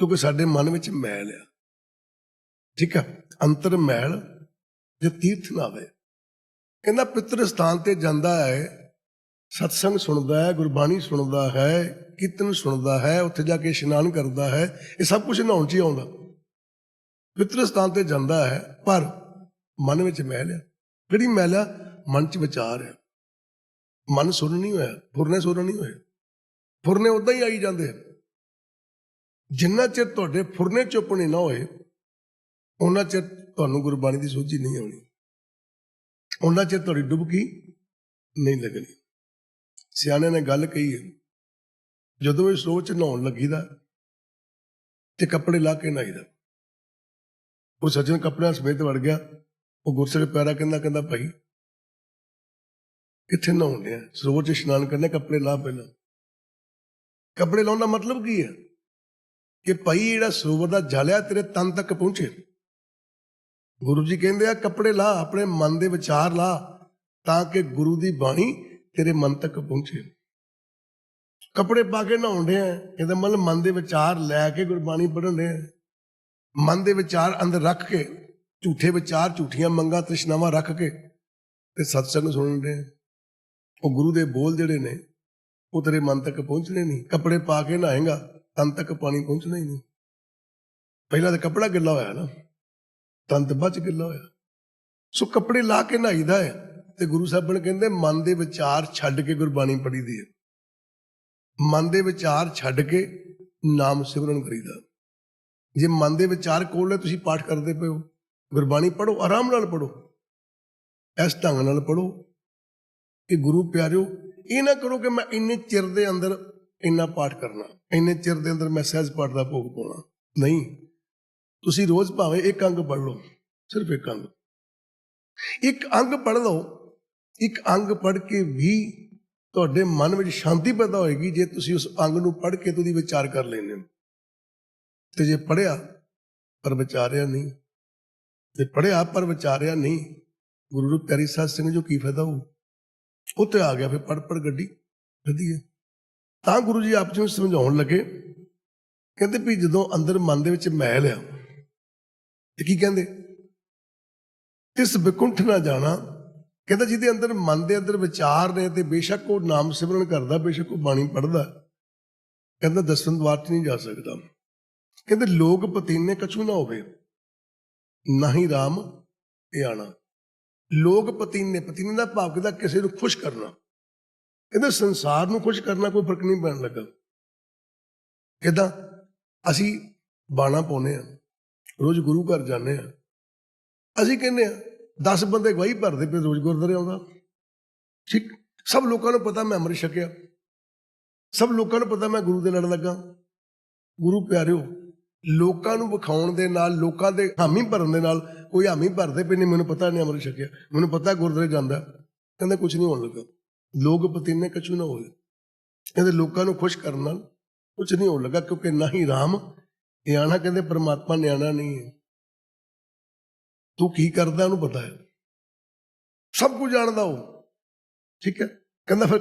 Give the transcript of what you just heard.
ਕਿਉਂਕਿ ਸਾਡੇ ਮਨ ਵਿੱਚ ਮੈਲ ਆ। ਠੀਕ ਆ? ਅੰਤਰ ਮੈਲ ਜੇ ਤੀਰਥ ਨਾ ਆਵੇ। ਕਹਿੰਦਾ ਪਿਤਰ ਸਥਾਨ ਤੇ ਜਾਂਦਾ ਹੈ, ਸਤਸੰਗ ਸੁਣਦਾ ਹੈ, ਗੁਰਬਾਣੀ ਸੁਣਦਾ ਹੈ, ਕੀਰਤਨ ਸੁਣਦਾ ਹੈ, ਉੱਥੇ ਜਾ ਕੇ ਇਸ਼ਨਾਨ ਕਰਦਾ ਹੈ, ਇਹ ਸਭ ਕੁਝ ਨਹਾਉਣ 'ਚ ਹੀ ਆਉਂਦਾ। ਪਿੱਤਰ ਸਥਾਨ ਤੇ ਜਾਂਦਾ ਹੈ, ਪਰ ਮਨ ਵਿੱਚ ਮੈਲ ਆ। ਕਿਹੜੀ ਮੈਲ ਆ? ਮਨ 'ਚ ਵਿਚਾਰ ਆ। ਮਨ ਸੁਣ ਨਹੀਂ ਹੋਇਆ ਫੁਰਨੇ ਸੁਣ ਨਹੀਂ ਹੋਏ। ਫੁਰਨੇ ਉਦਾਂ ਹੀ ਆਈ ਜਾਂਦੇ ਆ। ਜਿੰਨਾ ਚਿਰ ਤੁਹਾਡੇ ਫੁਰਨੇ ਚੁੱਪਣੇ ਨਾ ਹੋਏ ਉਹਨਾਂ ਚਿਰ ਤੁਹਾਨੂੰ ਗੁਰਬਾਣੀ ਦੀ ਸੋਝੀ ਨਹੀਂ ਆਉਣੀ। ਉਹਨਾਂ ਚਿਰ ਤੁਹਾਡੀ ਡੁਬਕੀ ਨਹੀਂ ਲੱਗਣੀ। ਸਿਆਣਿਆਂ ਨੇ ਗੱਲ ਕਹੀ ਹੈ, ਜਦੋਂ ਇਹ ਸੋਚ ਨਹਾਉਣ ਲੱਗੀਦਾ ਤੇ ਕੱਪੜੇ ਲਾ ਕੇ ਨਹਾਈਦਾ, ਉਹ ਸੱਜਣ ਕੱਪੜਿਆਂ ਸਮੇਤ ਵੜ ਗਿਆ, ਉਹ ਗੁਰਸੇ ਪਿਆਰਾ ਕਹਿੰਦਾ ਕਹਿੰਦਾ, ਭਾਈ, ਕਿੱਥੇ ਨਹਾਉਣ ਆ ਸਰੋਵਰ 'ਚ ਇਸ਼ਨਾਨ ਕਰਨੇ, ਕੱਪੜੇ ਲਾ ਪਹਿਲਾਂ। ਕੱਪੜੇ ਲਾਉਣ ਦਾ ਮਤਲਬ ਕੀ ਹੈ? ਕਿ ਭਾਈ ਜਿਹੜਾ ਸਰੋਵਰ ਦਾ ਜਲਿਆ ਤੇਰੇ ਤਨ ਤੱਕ ਪਹੁੰਚੇ। ਗੁਰੂ ਜੀ ਕਹਿੰਦੇ ਆ, ਕੱਪੜੇ ਲਾ, ਆਪਣੇ ਮਨ ਦੇ ਵਿਚਾਰ ਲਾ, ਤਾਂ ਕਿ ਗੁਰੂ ਦੀ ਬਾਣੀ ਤੇਰੇ ਮਨ ਤੱਕ ਪਹੁੰਚੇ। ਕੱਪੜੇ ਪਾ ਕੇ ਨਹਾਉਂਦੇ ਆ, ਇਹਦਾ ਮਤਲਬ ਮਨ ਦੇ ਵਿਚਾਰ ਲੈ ਕੇ ਗੁਰਬਾਣੀ ਪੜ੍ਹਦੇ ਆ। ਮਨ ਦੇ ਵਿਚਾਰ ਅੰਦਰ ਰੱਖ ਕੇ, ਝੂਠੇ ਵਿਚਾਰ, ਝੂਠੀਆਂ ਮੰਗਾਂ, ਤ੍ਰਿਸ਼ਨਾਵਾਂ ਰੱਖ ਕੇ ਤੇ ਸਤਸੰਗ ਸੁਣਦੇ ਆ। ਉਹ ਗੁਰੂ ਦੇ ਬੋਲ ਜਿਹੜੇ ਨੇ, ਉਹ ਤੇਰੇ ਮਨ ਤੱਕ ਪਹੁੰਚਣੇ ਨਹੀਂ। ਕੱਪੜੇ ਪਾ ਕੇ ਨਹਾਏਗਾ ਤਨ ਤੱਕ ਪਾਣੀ ਪਹੁੰਚਣਾ ਹੀ ਨਹੀਂ। ਪਹਿਲਾਂ ਤਾਂ ਕੱਪੜਾ ਗਿੱਲਾ ਹੋਇਆ ਨਾ। ਤਨ ਤੇ ਬਚ ਗਿੱਲਾ ਹੋਇਆ। ਸੋ ਕੱਪੜੇ ਲਾ ਕੇ ਨਹਾਈਦਾ ਹੈ ਤੇ ਗੁਰੂ ਸਾਹਿਬ ਨੇ ਕਹਿੰਦੇ, ਮਨ ਦੇ ਵਿਚਾਰ ਛੱਡ ਕੇ ਗੁਰਬਾਣੀ ਪੜ੍ਹੀਦੀ ਹੈ। ਮਨ ਦੇ ਵਿਚਾਰ ਛੱਡ ਕੇ ਨਾਮ ਸਿਮਰਨ ਕਰੀਦਾ। ਜੇ ਮਨ ਦੇ ਵਿਚਾਰ ਕੋਲ ਤੁਸੀਂ ਪਾਠ ਕਰਦੇ ਪਏ ਹੋ। ਗੁਰਬਾਣੀ ਪੜੋ ਆਰਾਮ ਨਾਲ ਪੜੋ ਇਸ ਢੰਗ ਨਾਲ ਪੜੋ ਕਿ ਗੁਰੂ ਪਿਆਰਿਓ, ਇਹ ਨਾ ਕਰੋ ਕਿ ਮੈਂ ਇੰਨੇ ਚਿਰ ਦੇ ਅੰਦਰ ਇੰਨਾ ਪਾਠ ਕਰਨਾ, ਇੰਨੇ ਚਿਰ ਦੇ ਅੰਦਰ ਮੈਂ ਸਹਿਜ ਪਾਠ ਦਾ ਭੋਗ ਪਾਉਣਾ। ਨਹੀਂ, ਤੁਸੀਂ ਰੋਜ਼ ਭਾਵੇਂ ਇੱਕ ਅੰਗ ਪੜ ਲਓ, ਸਿਰਫ ਇੱਕ ਅੰਗ। ਇੱਕ ਅੰਗ ਪੜ ਲਓ, ਇੱਕ ਅੰਗ ਪੜ ਕੇ ਵੀ ਤੁਹਾਡੇ ਮਨ ਵਿੱਚ ਸ਼ਾਂਤੀ ਪੈਦਾ ਹੋਏਗੀ ਜੇ ਤੁਸੀਂ ਉਸ ਅੰਗ ਨੂੰ ਪੜ ਕੇ ਤੁਸੀਂ ਵਿਚਾਰ ਕਰ ਲੈਂਦੇ ਹੋ। ਤੇ ਜੇ ਪੜਿਆ ਪਰ ਵਿਚਾਰਿਆ ਨਹੀਂ। ਤੇ ਪੜਿਆ ਪਰ ਵਿਚਾਰਿਆ ਨਹੀਂ, ਗੁਰੂ ਰੂਪ ਪਿਆਰੀ ਸਾਧ ਸਿੰਘ ਜੋ ਕੀ ਫਾਇਦਾ ਹੋ ਉੱਤੇ ਆ ਗਿਆ, ਫਿਰ ਪੜ ਪੜ ਗੱਡੀ, ਵਧੀਆ। ਤਾਂ ਗੁਰੂ ਜੀ ਆਪ ਜੀ ਨੂੰ ਸਮਝਾਉਣ ਲੱਗੇ, ਕਹਿੰਦੇ ਵੀ ਜਦੋਂ ਅੰਦਰ ਮਨ ਦੇ ਵਿੱਚ ਮੈਲ ਆ, ਤੇ ਕੀ ਕਹਿੰਦੇ? ਇਸ ਵਿਕੁੰਠ ਨਾ ਜਾਣਾ, ਕਹਿੰਦਾ ਜਿਹਦੇ ਅੰਦਰ ਮਨ ਦੇ ਅੰਦਰ ਵਿਚਾਰ ਨੇ ਤੇ ਬੇਸ਼ੱਕ ਉਹ ਨਾਮ ਸਿਮਰਨ ਕਰਦਾ, ਬੇਸ਼ੱਕ ਉਹ ਬਾਣੀ ਪੜਦਾ ਕਹਿੰਦਾ ਦਸਵੰਦ ਦਵਾਰ 'ਚ ਨਹੀਂ ਜਾ ਸਕਦਾ। ਕਹਿੰਦੇ ਲੋਕ ਪਤੀਨੇ ਕਛੂ ਨਾ ਹੋਵੇ, ਨਾ ਹੀ ਰਾਮ ਇਹ ਆਣਾ। ਲੋਕ ਪਤੀਨੇ ਪਤੀਨੇ ਦਾ ਭਾਵ ਕਿਦਾ ਕਿਸੇ ਨੂੰ ਖੁਸ਼ ਕਰਨਾ। ਕਹਿੰਦੇ ਸੰਸਾਰ ਨੂੰ ਖੁਸ਼ ਕਰਨਾ ਕੋਈ ਫ਼ਰਕ ਨਹੀਂ ਪੈਣ ਲੱਗਾ। ਕਿਦਾਂ? ਅਸੀਂ ਬਾਣਾ ਪਾਉਨੇ ਆ ਰੋਜ਼ ਗੁਰੂ ਘਰ ਜਾਂਦੇ ਆ ਅਸੀਂ ਕਹਿੰਦੇ ਆ 10 ਬੰਦੇ ਗਵਾਹੀ ਭਰਦੇ ਪਏ ਰੋਜ਼ ਗੁਰਦੁਆਰੇ ਆਉਂਦਾ। ਠੀਕ? ਸਭ ਲੋਕਾਂ ਨੂੰ ਪਤਾ ਮੈਂ ਅੰਮ੍ਰਿਤ ਛਕਿਆ। ਸਭ ਲੋਕਾਂ ਨੂੰ ਪਤਾ ਮੈਂ ਗੁਰੂ ਦੇ ਲੜ ਲੱਗਾ। ਗੁਰੂ ਪਿਆਰਿਓ, ਲੋਕਾਂ ਨੂੰ ਵਿਖਾਉਣ ਦੇ ਨਾਲ, ਲੋਕਾਂ ਦੇ ਹਾਮੀ ਭਰਨ ਦੇ ਨਾਲ ਕੋਈ ਹਾਮੀ ਭਰਦੇ ਪਏ ਨਹੀਂ ਮੈਨੂੰ ਪਤਾ ਨਹੀਂ ਅੰਮ੍ਰਿਤ ਛਕਿਆ। ਮੈਨੂੰ ਪਤਾ ਗੁਰਦੁਆਰੇ ਜਾਂਦਾ। ਕਹਿੰਦਾ ਕੁਝ ਨਹੀਂ ਹੋਣ ਲੱਗਾ। ਲੋਕ ਪਤੀਨੇ ਕਛੂ ਨਾ ਹੋਏ। ਕਹਿੰਦੇ ਲੋਕਾਂ ਨੂੰ ਖੁਸ਼ ਕਰਨ ਨਾਲ ਕੁਝ ਨਹੀਂ ਹੋਣ ਲੱਗਾ ਕਿਉਂਕਿ ਨਹੀਂ ਰਾਮ, ਨਿਆਣਾ ਕਹਿੰਦੇ ਪਰਮਾਤਮਾ ਨਿਆਣਾ ਨਹੀਂ ਹੈ। ਤੂੰ ਕੀ ਕਰਦਾ ਉਹਨੂੰ ਪਤਾ ਹੈ। ਸਭ ਕੁਝ ਜਾਣਦਾ ਉਹ। ਠੀਕ ਹੈ? ਕਹਿੰਦਾ ਫਿਰ